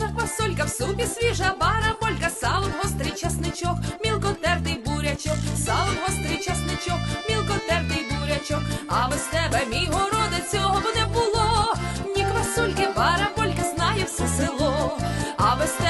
Смачна квасолька в супі свіжа бараболька, салом гострий часничок, мілкотертий бурячок, салом гострий часничок, мілкотертий бурячок, а без тебе, мій городе, цього б не було. Ні квасольки, бараболька, знає все село, а без тебе.